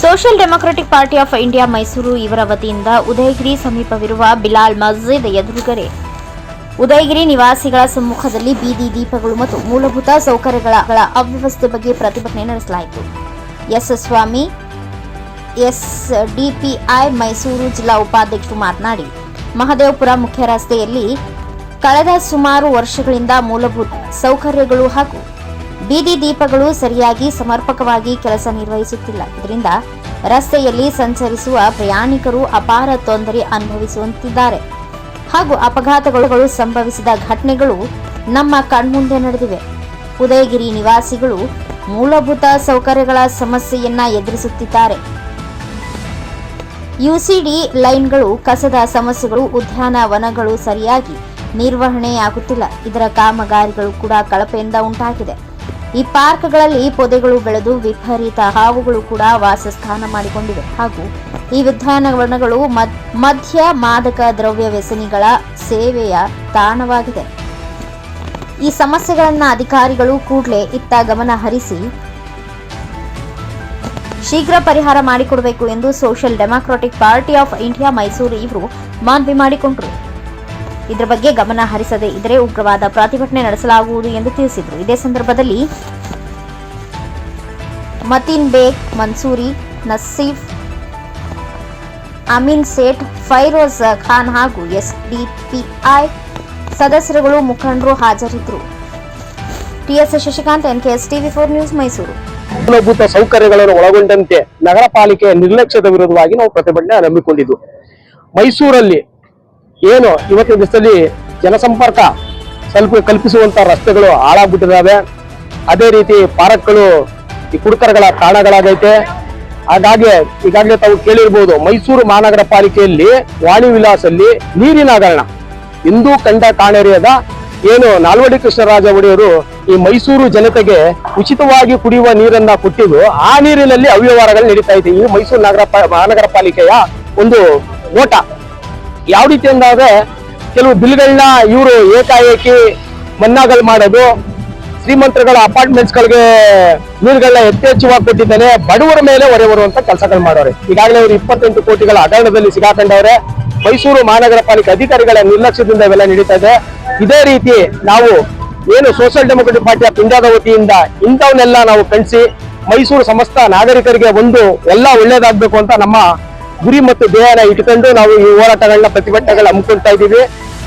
Social democratic party of India Mysuru ಇವರ ವತಿಯಿಂದ ಉದಯಗಿರಿ ಸಮೀಪವಿರುವ ಬಿಲಾಲ್ ಮಸ್ಜಿದ್ ಎದುರುಗಡೆ. ಉದಯಗಿರಿ ನಿವಾಸಿಗಳ ಸಮ್ಮುಖದಲ್ಲಿ ಬೀದಿ ದೀಪಗಳು ಮತ್ತು ಮೂಲಭೂತ ಸೌಕರ್ಯಗಳ ಅವ್ಯವಸ್ಥೆ ಬಗ್ಗೆ ಪ್ರತಿಭಟನೆ ನಡೆಸಲಾಯಿತು. S Swamy S DPI Mysuru ಜಿಲ್ಲಾ ಉಪಾಧ್ಯಕ್ಷರು ಮಾತನಾಡಿ, ಮಹದೇವಪುರ ಮುಖ್ಯ ರಸ್ತೆಯಲ್ಲಿ ಕಳೆದ ಸುಮಾರು ವರ್ಷಗಳಿಂದ ಮೂಲಭೂತ ಸೌಕರ್ಯಗಳು ಹಾಗೂ ಬೀದಿ ದೀಪಗಳು ಸರಿಯಾಗಿ ಸಮರ್ಪಕವಾಗಿ ಕೆಲಸ ನಿರ್ವಹಿಸುತ್ತಿಲ್ಲ. ಇದರಿಂದ ರಸ್ತೆಯಲ್ಲಿ ಸಂಚರಿಸುವ ಪ್ರಯಾಣಿಕರು ಅಪಾರ ತೊಂದರೆ ಅನುಭವಿಸುವಂತಿದ್ದಾರೆ. ಹಾಗೂ ಅಪಘಾತಗಳು ಸಂಭವಿಸಿದ ಘಟನೆಗಳು ನಮ್ಮ ಕಣ್ಮುಂದೆ ನಡೆದಿವೆ. ಉದಯಗಿರಿ ನಿವಾಸಿಗಳು ಮೂಲಭೂತ ಸೌಕರ್ಯಗಳ ಸಮಸ್ಯೆಯನ್ನ ಎದುರಿಸುತ್ತಿದ್ದಾರೆ. ಯುಸಿಡಿ ಲೈನ್ಗಳು ಕಸದ ಸಮಸ್ಯೆಗಳು, ಉದ್ಯಾನ ವನಗಳು ಸರಿಯಾಗಿ ನಿರ್ವಹಣೆಯಾಗುತ್ತಿಲ್ಲ. ಇದರ ಕಾಮಗಾರಿಗಳು ಕೂಡ ಕಳಪೆಯಿಂದ ಉಂಟಾಗಿದೆ. ಈ ಪಾರ್ಕ್ಗಳಲ್ಲಿ ಪೊದೆಗಳು ಬೆಳೆದು ವಿಪರೀತ ಹಾವುಗಳು ಕೂಡ ವಾಸಸ್ಥಾನ ಮಾಡಿಕೊಂಡಿವೆ. ಹಾಗೂ ಈ ಉದ್ಯಾನವನಗಳು ಮಧ್ಯ ಮಾದಕ ದ್ರವ್ಯ ವ್ಯಸನಿಗಳ ಸೇವೆಯ ತಾಣವಾಗಿದೆ. ಈ ಸಮಸ್ಯೆಗಳನ್ನು ಅಧಿಕಾರಿಗಳು ಕೂಡಲೇ ಇತ್ತ ಗಮನ ಹರಿಸಿ ಶೀಘ್ರ ಪರಿಹಾರ ಮಾಡಿಕೊಡಬೇಕು ಎಂದು social democratic party of India Mysuru ಇವರು ಮನವಿ ಮಾಡಿಕೊಂಡರು. ಇದರ ಬಗ್ಗೆ ಗಮನ ಹರಿಸದೇ ಇದ್ದರೆ ಉಗ್ರವಾದ ಪ್ರತಿಭಟನೆ ನಡೆಸಲಾಗುವುದು ಎಂದು ತಿಳಿಸಿದರು. ಇದೇ ಸಂದರ್ಭದಲ್ಲಿ ಮತೀನ್ ಬೇಗ್, ಮನ್ಸೂರಿ, ನಸೀಫ್, ಅಮೀನ್ ಸೇಠ್, ಫೈರೋಜ್ ಖಾನ್ ಹಾಗೂ ಎಸ್ಡಿಪಿಐ ಸದಸ್ಯರುಗಳು ಮುಖಂಡರು ಹಾಜರಿದ್ದರು. TS Shashikant NKS TV four news Mysuru. ಮೂಲಭೂತ ಸೌಕರ್ಯಗಳನ್ನು ಒಳಗೊಂಡಂತೆ ನಗರ ಪಾಲಿಕೆಯ ನಿರ್ಲಕ್ಷ್ಯದ ವಿರುದ್ಧವಾಗಿ ನಾವು ಪ್ರತಿಭಟನೆ ಆರಂಭಿಕೊಂಡಿದ್ದು. ಮೈಸೂರಲ್ಲಿ ಏನು ಇವತ್ತಿನ ದಿವಸದಲ್ಲಿ ಜನಸಂಪರ್ಕ ಸ್ವಲ್ಪ ಕಲ್ಪಿಸುವಂತ ರಸ್ತೆಗಳು ಹಾಳಾಗ್ಬಿಟ್ಟಿದ್ದಾವೆ ಅದೇ ರೀತಿ ಪಾರ್ಕ್ಗಳು ಈ ಕುಡುಕರಗಳ ತಾಣಗಳಾಗೈತೆ. ಹಾಗಾಗಿ ಈಗಾಗಲೇ ತಾವು ಕೇಳಿರ್ಬೋದು ಮೈಸೂರು ಮಹಾನಗರ ಪಾಲಿಕೆಯಲ್ಲಿ ವಾಣಿ ವಿಲಾಸಲ್ಲಿ ನೀರಿನ ಹಗರಣ. ಇಂದು ಕಂಡ ಕಾಣೆರೆಯದ ಏನು ನಾಲ್ವಡಿ ಕೃಷ್ಣರಾಜ ಒಡೆಯರು ಈ ಮೈಸೂರು ಜನತೆಗೆ ಉಚಿತವಾಗಿ ಕುಡಿಯುವ ನೀರನ್ನ ಕೊಟ್ಟಿದ್ದು, ಆ ನೀರಿನಲ್ಲಿ ಅವ್ಯವಹಾರಗಳು ನಡೀತಾ ಇದೆ. ಈ ಮೈಸೂರು ನಗರ ಮಹಾನಗರ ಪಾಲಿಕೆಯ ಒಂದು ಓಟ. ಯಾವ ರೀತಿ ಅಂದಾಗ ಕೆಲವು ಬಿಲ್ಗಳನ್ನ ಇವರು ಏಕಾಏಕಿ ಮನ್ನಾಗಲ್ ಮಾಡೋದು, ಶ್ರೀಮಂತರುಗಳ ಅಪಾರ್ಟ್ಮೆಂಟ್ಸ್ ಗಳಿಗೆ ನೀರುಗಳನ್ನ ಯಥೇಚ್ಛವಾಗಿ ಕೊಟ್ಟಿದ್ದಾನೆ, ಬಡವರ ಮೇಲೆ ಹೊರೆ ಬರುವಂತ ಕೆಲಸಗಳು ಮಾಡೋರೆ. ಈಗಾಗಲೇ ಅವರು ಇಪ್ಪತ್ತೆಂಟು ಕೋಟಿಗಳ ಹಗರಣದಲ್ಲಿ ಸಿಗಾಕೊಂಡವ್ರೆ. ಮೈಸೂರು ಮಹಾನಗರ ಪಾಲಿಕೆ ಅಧಿಕಾರಿಗಳ ನಿರ್ಲಕ್ಷ್ಯದಿಂದ ಇವೆಲ್ಲ ನಡೀತಾ ಇದೆ. ಇದೇ ರೀತಿ ನಾವು ಏನು ಸೋಷಿಯಲ್ ಡೆಮೊಕ್ರೆಟಿಕ್ ಪಾರ್ಟಿ ಆಫ್ ಇಂಡಿಯಾದ ವತಿಯಿಂದ ಇಂಥವನ್ನೆಲ್ಲ ನಾವು ಕಳಿಸಿ ಮೈಸೂರು ಸಮಸ್ತ ನಾಗರಿಕರಿಗೆ ಒಂದು ಎಲ್ಲ ಒಳ್ಳೇದಾಗಬೇಕು ಅಂತ ನಮ್ಮ ಗುರಿ ಮತ್ತು ಧ್ಯೇಯನ ಇಟ್ಕೊಂಡು ನಾವು ಈ ಹೋರಾಟಗಳನ್ನ ಪ್ರತಿಭಟನೆಗಳನ್ನ ಹಮ್ಮಿಕೊಳ್ತಾ ಇದ್ದೀವಿ.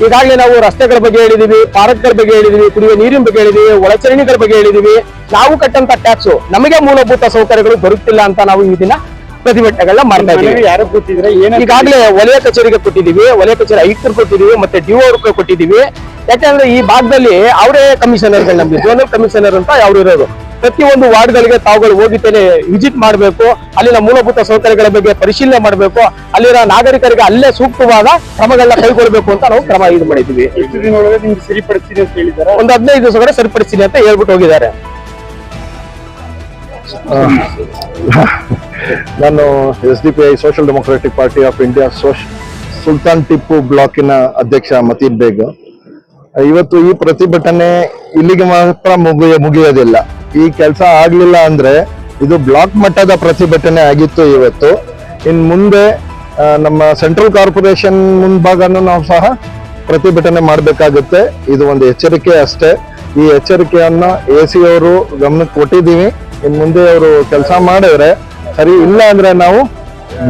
ಈಗಾಗಲೇ ನಾವು ರಸ್ತೆಗಳ ಬಗ್ಗೆ ಹೇಳಿದೀವಿ ಪಾರ್ಕ್ಗಳ ಬಗ್ಗೆ ಹೇಳಿದೀವಿ ಕುಡಿಯುವ ನೀರಿನ ಬಗ್ಗೆ ಹೇಳಿದೀವಿ ಒಳಚರಣಿಗಳ ಬಗ್ಗೆ ಹೇಳಿದೀವಿ. ನಾವು ಕಟ್ಟಂತ ಟ್ಯಾಕ್ಸ್ ನಮಗೆ ಮೂಲಭೂತ ಸೌಕರ್ಯಗಳು ಬರುತ್ತಿಲ್ಲ ಅಂತ ನಾವು ಈ ದಿನ ಪ್ರತಿಭಟನೆಗಳನ್ನ ಮಾಡ್ತಾ ಇದ್ದೀವಿ. ಯಾರು ಕೂತಿದ್ರೆ ಏನು ಈಗಾಗಲೇ ವಲಯ ಕಚೇರಿಗೆ ಕೊಟ್ಟಿದ್ದೀವಿ ವಲಯ ಕಚೇರಿ ಆಯುಕ್ತರು ಕೊಟ್ಟಿದ್ದೀವಿ ಮತ್ತೆ ಡಿಒ ಅವ್ರಿಗೆ ಕೊಟ್ಟಿದ್ದೀವಿ. ಯಾಕಂದ್ರೆ ಈ ಭಾಗದಲ್ಲಿ ಅವರೇ ಕಮಿಷನರ್ಗಳು ನಮ್ಗೆ ಜೋನಲ್ ಕಮಿಷನರ್ ಅಂತ ಅವ್ರು ಇರೋದು ಪ್ರತಿಯೊಂದು ವಾರ್ಡ್ಗಳಿಗೆ ತಾವುಗಳು ಹೋಗಿದ್ದೇನೆ ವಿಸಿಟ್ ಮಾಡಬೇಕು. ಅಲ್ಲಿನ ಮೂಲಭೂತ ಸೌಕರ್ಯಗಳ ಬಗ್ಗೆ ಪರಿಶೀಲನೆ ಮಾಡಬೇಕು. ಅಲ್ಲಿನ ನಾಗರಿಕರಿಗೆ ಅಲ್ಲೇ ಸೂಕ್ತವಾದ ಕ್ರಮಗಳನ್ನ ಕೈಗೊಳ್ಳಬೇಕು ಅಂತ ನಾವು ಕ್ರಮ ಇದು ಮಾಡಿದ್ವಿ ಇಷ್ಟ ದಿನ ಒಳಗೆ ನಿಮ್ಗೆ ಸರಿಪಡಿಸ್ತೀನಿ ಅಂತ ಹೇಳಿದ್ದಾರೆ ಒಂದು ಹದಿನೈದು ದಿವಸಗಳ ಸರಿಪಡಿಸ್ತೀನಿ ಅಂತ ಹೇಳ್ಬಿಟ್ಟು ಹೋಗಿದ್ದಾರೆ. ನಾನು S D P I social democratic party of India ಸೋಶ್ Sultan Tippu ಬ್ಲಾಕಿನ ಅಧ್ಯಕ್ಷ ಮತೀನ್ ಬೇಗ್. ಇವತ್ತು ಈ ಪ್ರತಿಭಟನೆ ಇಲ್ಲಿಗೆ ಮಾತ್ರ ಮುಗಿಯ ಮುಗಿಯೋದಿಲ್ಲ. ಈ ಕೆಲಸ ಆಗ್ಲಿಲ್ಲ ಅಂದ್ರೆ ಇದು ಬ್ಲಾಕ್ ಮಟ್ಟದ ಪ್ರತಿಭಟನೆ ಆಗಿತ್ತು ಇವತ್ತು. ಇನ್ ಮುಂದೆ ನಮ್ಮ ಸೆಂಟ್ರಲ್ ಕಾರ್ಪೊರೇಷನ್ ಮುಂಭಾಗನೂ ನಾವು ಸಹ ಪ್ರತಿಭಟನೆ ಮಾಡಬೇಕಾಗುತ್ತೆ. ಇದು ಒಂದು ಎಚ್ಚರಿಕೆ ಅಷ್ಟೇ. ಈ ಎಚ್ಚರಿಕೆಯನ್ನ ಎ ಸಿ ಅವರು ಗಮನಕ್ಕೆ ಕೊಟ್ಟಿದ್ದೀವಿ. ಇನ್ ಮುಂದೆ ಅವರು ಕೆಲಸ ಮಾಡಿದ್ರೆ ಸರಿ, ಇಲ್ಲ ಅಂದ್ರೆ ನಾವು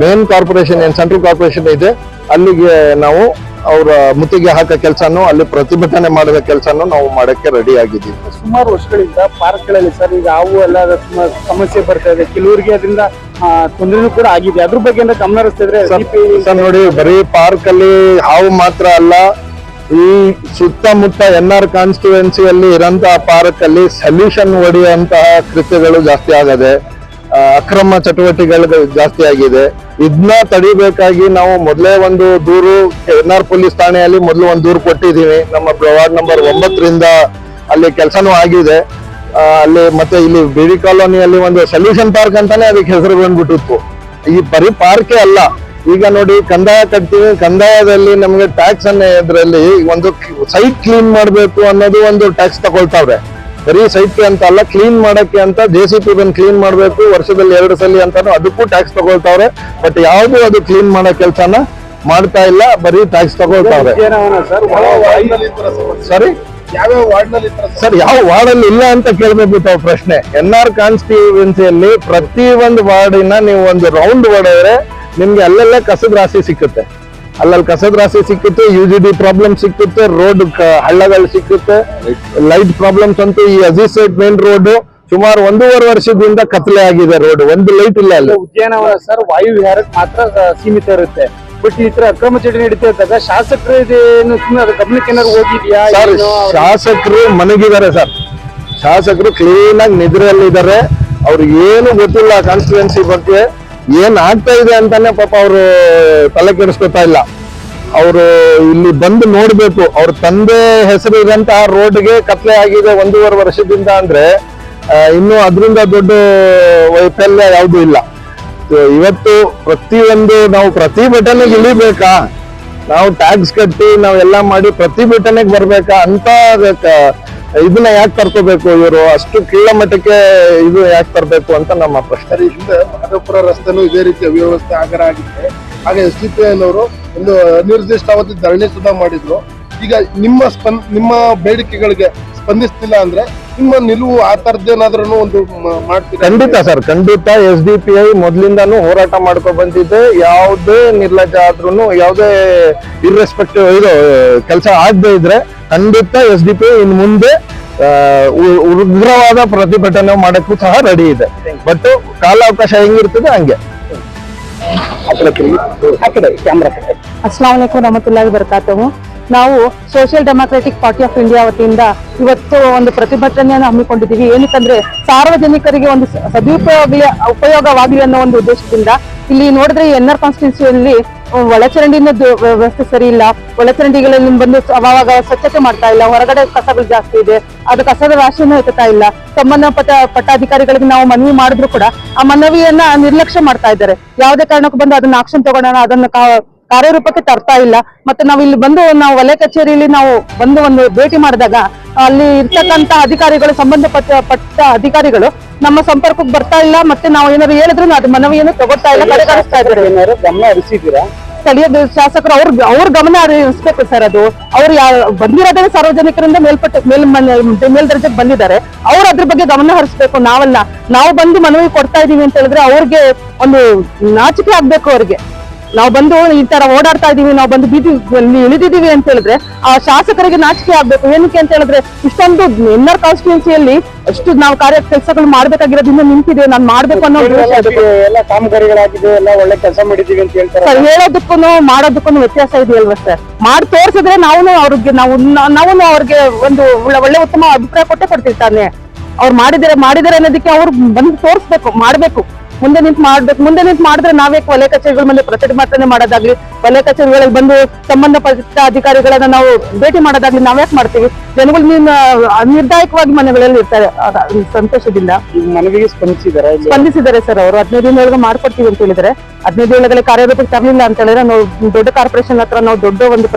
ಮೇನ್ ಕಾರ್ಪೊರೇಷನ್, ಏನ್ ಸೆಂಟ್ರಲ್ ಕಾರ್ಪೊರೇಷನ್ ಇದೆ, ಅಲ್ಲಿಗೆ ನಾವು ಅವರ ಮುತ್ತಿಗೆ ಹಾಕೋ ಕೆಲಸನೂ, ಅಲ್ಲಿ ಪ್ರತಿಭಟನೆ ಮಾಡಿದ ಕೆಲಸನೂ ನಾವು ಮಾಡೋಕ್ಕೆ ರೆಡಿ ಆಗಿದ್ದೀವಿ. ಸುಮಾರು ವರ್ಷಗಳಿಂದ ಪಾರ್ಕ್ಗಳಲ್ಲಿ ಸರ್ ಈಗ ಹಾವು ಎಲ್ಲ ಸಮಸ್ಯೆ ಬರ್ತಾ ಇದೆ. ಕೆಲವರಿಗೆ ಅದರಿಂದ ತೊಂದರೆನೂ ಕೂಡ ಆಗಿದೆ. ಅದ್ರ ಬಗ್ಗೆ ಏನಾದ್ರು ಗಮನ ಹರಿಸ್ತಿದ್ರೆ ಸರ್ ನೋಡಿ ಬರೀ ಪಾರ್ಕ್ ಅಲ್ಲಿ ಹಾವು ಮಾತ್ರ ಅಲ್ಲ ಈ ಸುತ್ತಮುತ್ತ ಎನ್ ಆರ್ ಕಾನ್ಸ್ಟಿಟ್ಯೂನ್ಸಿಯಲ್ಲಿ ಇರೋಂತಹ ಪಾರ್ಕ್ ಅಲ್ಲಿ ಸೊಲ್ಯೂಷನ್ ಹೊಡೆಯುವಂತಹ ಕೃತ್ಯಗಳು ಜಾಸ್ತಿ ಆಗದೆ ಅಕ್ರಮ ಚಟುವಟಿಕೆಗಳು ಜಾಸ್ತಿ ಆಗಿದೆ. ಇದನ್ನ ತಡಿಬೇಕಾಗಿ ನಾವು ಮೊದಲೇ ಒಂದು ದೂರು ಎನ್ ಆರ್ ಪೊಲೀಸ್ ಠಾಣೆಯಲ್ಲಿ ಮೊದಲು ಒಂದು ದೂರು ಕೊಟ್ಟಿದ್ದೀವಿ. ನಮ್ಮ ವಾರ್ಡ್ ನಂಬರ್ ಒಂಬತ್ತರಿಂದ ಅಲ್ಲಿ ಕೆಲಸನೂ ಆಗಿದೆ. ಅಲ್ಲಿ ಮತ್ತೆ ಇಲ್ಲಿ ಬಿಡಿ ಕಾಲೋನಿಯಲ್ಲಿ ಒಂದು ಸೊಲ್ಯೂಷನ್ ಪಾರ್ಕ್ ಅಂತಾನೆ ಅದಕ್ಕೆ ಹೆಸರು ಬಂದ್ಬಿಟ್ಟಿತ್ತು. ಈ ಬರೀ ಪಾರ್ಕೇ ಅಲ್ಲ. ಈಗ ನೋಡಿ ಕಂದಾಯ ಕಟ್ತೀವಿ ಕಂದಾಯದಲ್ಲಿ ನಮಗೆ ಟ್ಯಾಕ್ಸ್ ಅನ್ನ ಇದ್ರಲ್ಲಿ ಒಂದು ಸೈಟ್ ಕ್ಲೀನ್ ಮಾಡಬೇಕು ಅನ್ನೋದು ಒಂದು ಟ್ಯಾಕ್ಸ್ ತಗೊಳ್ತಾವ್ರೆ. ಬರೀ ಸೈಟ್ ಅಂತ ಅಲ್ಲ ಕ್ಲೀನ್ ಮಾಡಕ್ಕೆ ಅಂತ ಜೆ ಸಿ ಪಿ ಬಂದು ಕ್ಲೀನ್ ಮಾಡಬೇಕು ವರ್ಷದಲ್ಲಿ ಎರಡು ಸಲ ಅಂತಾನು ಅದಕ್ಕೂ ಟ್ಯಾಕ್ಸ್ ತಗೊಳ್ತಾವ್ರೆ. ಬಟ್ ಯಾವುದು ಅದು ಕ್ಲೀನ್ ಮಾಡೋ ಕೆಲಸನ ಮಾಡ್ತಾ ಇಲ್ಲ ಬರೀ ಟ್ಯಾಕ್ಸ್ ತಗೊಳ್ತಾವ್ರೆ. ಸರಿ ಯಾವ್ಯಾವ ವಾರ್ಡ್ನಲ್ಲಿ ಸರ್ ಯಾವ ವಾರ್ಡಲ್ಲಿ ಇಲ್ಲ ಅಂತ ಕೇಳಬೇಕು ತಾವು ಪ್ರಶ್ನೆ. ಎನ್ ಆರ್ ಕಾನ್ಸ್ಟಿಟ್ಯೂನ್ಸಿಯಲ್ಲಿ ಪ್ರತಿ ಒಂದು ವಾರ್ಡಿನ ನೀವು ಒಂದು ರೌಂಡ್ ಹೊಡೆದ್ರೆ ನಿಮ್ಗೆ ಅಲ್ಲೆಲ್ಲ ಕಸದ ರಾಶಿ ಸಿಕ್ಕುತ್ತೆ. ಅಲ್ಲಲ್ಲಿ ಕಸದ ರಾಶಿ ಸಿಕ್ಕುತ್ತೆ ಯು ಜಿ ಡಿ ಪ್ರಾಬ್ಲಮ್ ಸಿಕ್ಕುತ್ತೆ ರೋಡ್ ಹಳ್ಳಗಳು ಸಿಕ್ಕುತ್ತೆ ಲೈಟ್ ಪ್ರಾಬ್ಲಮ್ಸ್ ಅಂತೂ ಈ ಅಜೀಸ್ ಸೈಡ್ ಮೇನ್ ರೋಡ್ ಸುಮಾರು ಒಂದೂವರೆ ವರ್ಷದಿಂದ ಕತ್ಲೆ ಆಗಿದೆ ರೋಡ್ ಒಂದು ಲೈಟ್ ಇಲ್ಲ ಅಲ್ಲಿ. ಉದ್ಯಾನವನ ಸರ್ ವಾಯುವಿಹಾರಕ್ಕೆ ಮಾತ್ರ ಸೀಮಿತ ಇರುತ್ತೆ. ಬಟ್ ಈ ತರ ಅಕ್ರಮ ಚಟನೆ ನಡೀತಾ ಇದ್ದಾಗ ಶಾಸಕರು ಇದೇನು ಸುಮ್ಮನೆ ಅದ್ರ ಗಮನಕ್ಕೆ ಏನಾದ್ರು ಹೋಗಿದ್ಯಾ ಸರ್ ಶಾಸಕರು ಮನಗಿದ್ದಾರೆ ಸರ್ ಶಾಸಕರು ಕ್ಲೀನ್ ಆಗಿ ನಿದ್ರೆಯಲ್ಲಿದ್ದಾರೆ. ಅವ್ರಿಗೆ ಏನು ಗೊತ್ತಿಲ್ಲ ಕಾನ್ಸ್ಟಿಟ್ಯೂನ್ಸಿ ಬಗ್ಗೆ. ಏನ್ ಆಗ್ತಾ ಇದೆ ಅಂತಾನೆ ಪಾಪ ಅವರು ತಲೆ ಕೆಡಿಸ್ಕೊತಾ ಇಲ್ಲ. ಅವರು ಇಲ್ಲಿ ಬಂದು ನೋಡ್ಬೇಕು. ಅವ್ರ ತಂದೆ ಹೆಸರು ಇರಂತಹ ರೋಡ್ಗೆ ಕತ್ಲೆ ಆಗಿದೆ ಒಂದೂವರೆ ವರ್ಷದಿಂದ ಅಂದ್ರೆ ಇನ್ನು ಅದರಿಂದ ದೊಡ್ಡ ವೈಫಲ್ಯ ಯಾವುದು ಇಲ್ಲ. ಇವತ್ತು ಪ್ರತಿಯೊಂದು ನಾವು ಪ್ರತಿಭಟನೆಗೆ ಇಳಿಬೇಕಾ? ನಾವು ಟ್ಯಾಕ್ಸ್ ಕಟ್ಟಿ ನಾವೆಲ್ಲ ಮಾಡಿ ಪ್ರತಿಭಟನೆಗೆ ಬರ್ಬೇಕಾ? ಅಂತ ಇದನ್ನ ಯಾಕೆ ತರ್ಕೋಬೇಕು ಇವರು? ಅಷ್ಟು ಕೀಳ ಮಟ್ಟಕ್ಕೆ ಇದು ಯಾಕೆ ತರಬೇಕು ಅಂತ ನಮ್ಮ ಪ್ರಶ್ನೆ. ಹಿಂದೆ ಮಾಧವಪುರ ರಸ್ತೆನೂ ಇದೇ ರೀತಿ ಅವ್ಯವಸ್ಥೆ ಆಗರ ಆಗಿದೆ. ಹಾಗೆ ಎಸ್ ಡಿ ಪಿ ಐನವರು ಒಂದು ಅನಿರ್ದಿಷ್ಟಾವಧಿ ಧರಣಿ ಸುಧಾ ಮಾಡಿದ್ರು. ಈಗ ನಿಮ್ಮ ಸ್ಪಂದ ನಿಮ್ಮ ಬೇಡಿಕೆಗಳಿಗೆ ಸ್ಪಂದಿಸ್ತಿಲ್ಲ ಅಂದ್ರೆ ನಿಮ್ಮ ನಿಲುವು ಆ ತರದ್ದೇನಾದ್ರೂ ಒಂದು ಮಾಡ್ತೀರಾ? ಖಂಡಿತ ಸರ್ ಖಂಡಿತ ಎಸ್ ಡಿ ಪಿ ಐ ಮೊದ್ಲಿಂದಾನು ಹೋರಾಟ ಮಾಡ್ಕೊ ಬಂದಿದೆ ಯಾವುದೇ ನಿರ್ಲಜ್ಜ ಆದ್ರೂ ಯಾವುದೇ ಇರ್ರೆಸ್ಪೆಕ್ಟಿವ್ ಇದು ಕೆಲಸ ಆಗದೆ ಇದ್ರೆ ಖಂಡಿತ ಎಸ್ ಡಿ ಪಿ ಐ ಇನ್ ಮುಂದೆ ಉಗ್ರವಾದ ಪ್ರತಿಭಟನೆ ಮಾಡಕ್ಕೂ ಸಹ ರೆಡಿ ಇದೆ. ಬಟ್ ಕಾಲಾವಕಾಶ ಹೆಂಗಿರ್ತದೆ ಹಂಗೆ. ಅಸ್ಲಾಂ ವಲೈಕುಂ ರಹಮತುಲ್ಲಾಹಿ ಬರ್ಕಾತವು ನಾವು social democratic party of India ವತಿಯಿಂದ ಇವತ್ತು ಒಂದು ಪ್ರತಿಭಟನೆಯನ್ನು ಹಮ್ಮಿಕೊಂಡಿದ್ದೀವಿ. ಏನಕ್ಕಂದ್ರೆ ಸಾರ್ವಜನಿಕರಿಗೆ ಒಂದು ಸದುಪಯೋಗ ಉಪಯೋಗವಾಗಲಿ ಅನ್ನೋ ಒಂದು ಉದ್ದೇಶದಿಂದ ಇಲ್ಲಿ ನೋಡಿದ್ರೆ ಎನ್ ಆರ್ ಕಾನ್ಸ್ಟಿಟ್ಯೂನ್ಸಿಯಲ್ಲಿ ಒಳಚರಂಡಿನ ವ್ಯವಸ್ಥೆ ಸರಿ ಇಲ್ಲ. ಒಳಚರಂಡಿಗಳಲ್ಲಿ ಬಂದು ಅವಾಗ ಸ್ವಚ್ಛತೆ ಮಾಡ್ತಾ ಇಲ್ಲ. ಹೊರಗಡೆ ಕಸಗಳು ಜಾಸ್ತಿ ಇದೆ. ಅದು ಕಸದ ರಾಶಿಯನ್ನು ಎತ್ತುತ್ತಾ ಇಲ್ಲ. ಸಂಬಂಧಪಟ್ಟ ಪಟ್ಟಾಧಿಕಾರಿಗಳಿಗೆ ನಾವು ಮನವಿ ಮಾಡಿದ್ರು ಕೂಡ ಆ ಮನವಿಯನ್ನ ನಿರ್ಲಕ್ಷ್ಯ ಮಾಡ್ತಾ ಇದ್ದಾರೆ. ಯಾವುದೇ ಕಾರಣಕ್ಕೂ ಬಂದು ಅದನ್ನ ಆಕ್ಷನ್ ತಗೊಳ್ಳೋಣ, ಅದನ್ನ ಕಾರ್ಯರೂಪಕ್ಕೆ ತರ್ತಾ ಇಲ್ಲ. ಮತ್ತೆ ನಾವು ಇಲ್ಲಿ ಬಂದು ನಾವು ವಲಯ ಕಚೇರಿಯಲ್ಲಿ ನಾವು ಬಂದು ಒಂದು ಭೇಟಿ ಮಾಡಿದಾಗ ಅಲ್ಲಿ ಇರ್ತಕ್ಕಂತ ಅಧಿಕಾರಿಗಳು ಸಂಬಂಧಪಟ್ಟ ಪಟ್ಟ ಅಧಿಕಾರಿಗಳು ನಮ್ಮ ಸಂಪರ್ಕಕ್ಕೆ ಬರ್ತಾ ಇಲ್ಲ. ಮತ್ತೆ ನಾವು ಏನಾದ್ರು ಹೇಳಿದ್ರು ಅದು ಮನವಿಯನ್ನು ತಗೋತಾ ಇಲ್ಲ ಕಡೆಗಣಿಸ್ತಾ ಇದ್ದಾರೆ. ಏನಾದ್ರು ಗಮನ ಹರಿಸಿದ್ದೀರಾ? ಸ್ಥಳೀಯ ಶಾಸಕರು ಅವ್ರ ಅವ್ರ ಗಮನ ಹರಿಸ್ಬೇಕು ಸರ್ ಅದು. ಅವ್ರು ಬಂದಿರೋದೇ ಸಾರ್ವಜನಿಕರಿಂದ ಮೇಲ್ಪಟ್ಟ ಮೇಲ್ ಮೇಲ್ದರ್ಜೆಗೆ ಬಂದಿದ್ದಾರೆ. ಅವ್ರು ಅದ್ರ ಬಗ್ಗೆ ಗಮನ ಹರಿಸ್ಬೇಕು. ನಾವಲ್ಲ ನಾವು ಬಂದು ಮನವಿ ಕೊಡ್ತಾ ಇದೀವಿ ಅಂತ ಹೇಳಿದ್ರೆ ಅವ್ರಿಗೆ ಒಂದು ನಾಚಿಕೆ ಆಗ್ಬೇಕು ಅವ್ರಿಗೆ. ನಾವು ಬಂದು ಈ ತರ ಓಡಾಡ್ತಾ ಇದೀವಿ ನಾವು ಬಂದು ಬೀದಿ ಇಳಿದಿದ್ದೀವಿ ಅಂತ ಹೇಳಿದ್ರೆ ಆ ಶಾಸಕರಿಗೆ ನಾಚಿಕೆ ಆಗ್ಬೇಕು. ಏನಕ್ಕೆ ಅಂತ ಹೇಳಿದ್ರೆ ಇಷ್ಟೊಂದು ಎನ್ ಆರ್ ಕಾನ್ಸ್ಟಿಟ್ಯೂನ್ಸಿಯಲ್ಲಿ ಅಷ್ಟು ನಾವು ಕಾರ್ಯ ಕೆಲಸಗಳು ಮಾಡ್ಬೇಕಾಗಿರೋದ್ರಿಂದ ನಿಂತಿದೆ ನಾನು ಮಾಡ್ಬೇಕು ಅನ್ನೋ ಎಲ್ಲ ಕಾಮಗಾರಿಗಳಾಗಿದೆ ಎಲ್ಲ ಒಳ್ಳೆ ಕೆಲಸ ಮಾಡಿದೀವಿ ಅಂತ ಹೇಳ್ತಾರೆ. ಸರ್ ಹೇಳೋದಕ್ಕೂ ಮಾಡೋದಕ್ಕೂ ವ್ಯತ್ಯಾಸ ಇದೆಯಲ್ವಾ ಸರ್? ಮಾಡಿ ತೋರ್ಸಿದ್ರೆ ನಾವು ಅವ್ರಿಗೆ ನಾವು ನಾವು ಅವ್ರಿಗೆ ಒಂದು ಒಳ್ಳೆ ಒಳ್ಳೆ ಉತ್ತಮ ಅಭಿಪ್ರಾಯ ಕೊಟ್ಟೆ ಕೊಡ್ತೀವಿ ತಾನೆ ಅವ್ರು ಮಾಡಿದರೆ ಮಾಡಿದರೆ ಅನ್ನೋದಕ್ಕೆ ಅವ್ರು ಬಂದು ತೋರಿಸ್ಬೇಕು ಮಾಡ್ಬೇಕು. ಮುಂದೆ ನಿಂತು ಮಾಡ್ಬೇಕು ಮುಂದೆ ನಿಂತು ಮಾಡಿದ್ರೆ ನಾವೇ ವಲಯ ಕಚೇರಿಗಳ ಮೇಲೆ ಪ್ರತಿಭಟನೆ ಮಾಡೋದಾಗ್ಲಿ ವಲಯ ಕಚೇರಿಗಳಲ್ಲಿ ಬಂದು ಸಂಬಂಧಪಟ್ಟ ಅಧಿಕಾರಿಗಳನ್ನ ನಾವು ಭೇಟಿ ಮಾಡೋದಾಗ್ಲಿ ನಾವ್ಯಾಕೆ ಮಾಡ್ತೀವಿ? ಜನಗಳು ನೀನ್ ನಿರ್ದಾಯಕವಾಗಿ ಮನೆಗಳಲ್ಲಿ ಇರ್ತಾರೆ. ಸಂತೋಷದಿಂದ. ಮನವಿಗೆ ಸ್ಪಂದಿಸಿದಾರ ಸ್ಪಂದಿಸಿದ್ದಾರೆ ಸರ್ ಅವರು. ಹದಿನೈದು ದಿನದೊಳಗೆ ಮಾಡ್ಕೊಡ್ತೀವಿ ಅಂತ ಹೇಳಿದ್ರೆ ಹದಿನೈದು ದಿನಗಳಲ್ಲಿ ಕಾರ್ಯರೂಪಕ್ಕೆ ತರಲಿಲ್ಲ ಅಂತ ಹೇಳಿದ್ರೆ ನಾವು ದೊಡ್ಡ ಕಾರ್ಪೊರೇಷನ್ ಹತ್ರ ನಾವು ದೊಡ್ಡ ಒಂದು